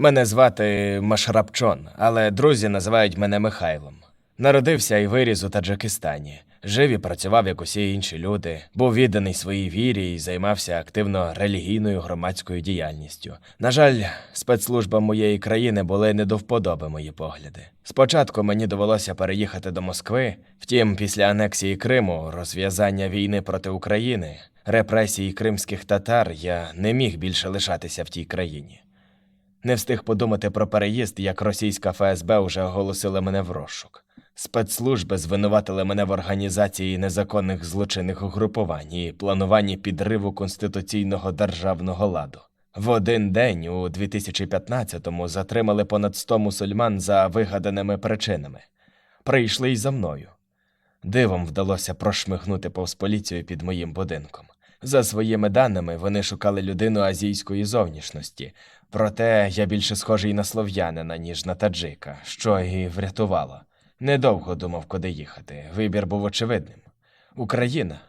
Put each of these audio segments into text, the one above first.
Мене звати Машрапчон, але друзі називають мене Михайлом. Народився і виріс у Таджикистані. Жив і працював, як усі інші люди, був відданий своїй вірі і займався активно релігійною громадською діяльністю. На жаль, спецслужбам моєї країни були не до вподоби мої погляди. Спочатку мені довелося переїхати до Москви, втім, після анексії Криму, розв'язання війни проти України, репресії кримських татар, я не міг більше лишатися в тій країні. Не встиг подумати про переїзд, як російська ФСБ уже оголосила мене в розшук. Спецслужби звинуватили мене в організації незаконних злочинних угрупувань і плануванні підриву конституційного державного ладу. В один день у 2015-му затримали понад 100 мусульман за вигаданими причинами. Прийшли й за мною. Дивом вдалося прошмигнути повз поліцію під моїм будинком. За своїми даними, вони шукали людину азійської зовнішності, проте я більше схожий на слов'янина, ніж на таджика, що і врятувало. Недовго думав, куди їхати. Вибір був очевидним. Україна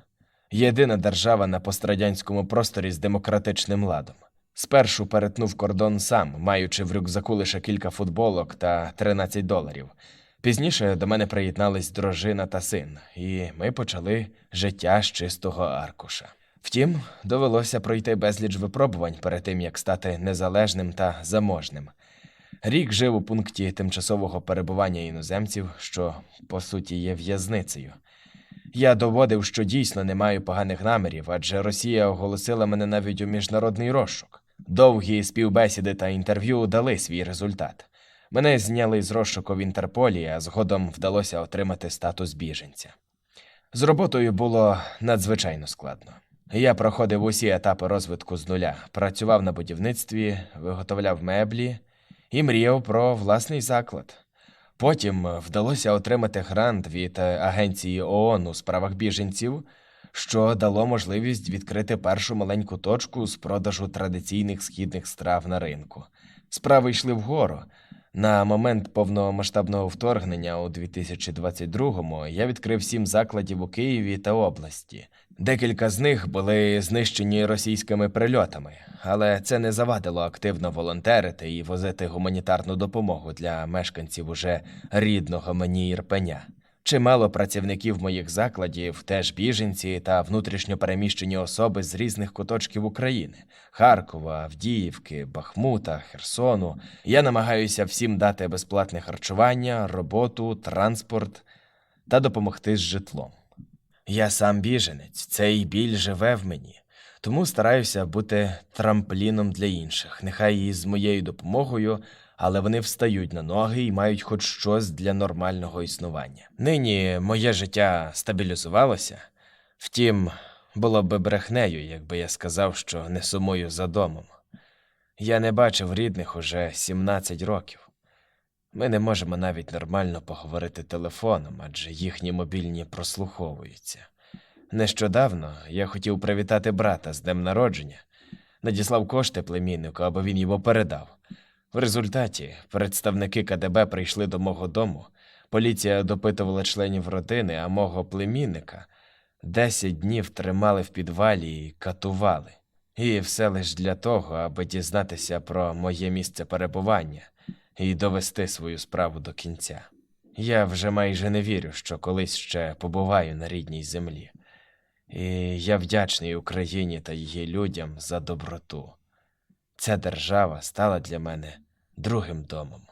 єдина держава на пострадянському просторі з демократичним ладом. Спершу перетнув кордон сам, маючи в рюкзаку лише кілька футболок та 13 доларів. Пізніше до мене приєднались дружина та син, і ми почали життя з чистого аркуша. Втім, довелося пройти безліч випробувань перед тим, як стати незалежним та заможним. Рік жив у пункті тимчасового перебування іноземців, що по суті є в'язницею. Я доводив, що дійсно не маю поганих намірів, адже Росія оголосила мене навіть у міжнародний розшук. Довгі співбесіди та інтерв'ю дали свій результат. Мене зняли з розшуку в Інтерполі, а згодом вдалося отримати статус біженця. З роботою було надзвичайно складно. Я проходив усі етапи розвитку з нуля, працював на будівництві, виготовляв меблі і мріяв про власний заклад. Потім вдалося отримати грант від е, Агенції ООН у справах біженців, що дало можливість відкрити першу маленьку точку з продажу традиційних східних страв на ринку. Справи йшли вгору. На момент повномасштабного вторгнення у 2022-му я відкрив сім закладів у Києві та області. Декілька з них були знищені російськими прильотами, але це не завадило активно волонтерити і возити гуманітарну допомогу для мешканців уже рідного мені Ірпеня. Чимало працівників моїх закладів, теж біженці та внутрішньо переміщені особи з різних куточків України Харкова, Авдіївки, Бахмута, Херсону. Я намагаюся всім дати безплатне харчування, роботу, транспорт та допомогти з житлом. Я сам біженець, цей біль живе в мені, тому стараюся бути трампліном для інших, нехай і з моєю допомогою, але вони встають на ноги і мають хоч щось для нормального існування. Нині моє життя стабілізувалося, втім, було би брехнею, якби я сказав, що не сумую за домом. Я не бачив рідних уже 17 років. Ми не можемо навіть нормально поговорити телефоном, адже їхні мобільні прослуховуються. Нещодавно я хотів привітати брата з днем народження, надіслав кошти племіннику, аби він його передав. В результаті представники КДБ прийшли до мого дому. Поліція допитувала членів родини, а мого племінника 10 днів тримали в підвалі і катували. І все лише для того, аби дізнатися про моє місце перебування і довести свою справу до кінця. Я вже майже не вірю, що колись ще побуваю на рідній землі. І я вдячний Україні та її людям за доброту. Ця держава стала для мене другим домом.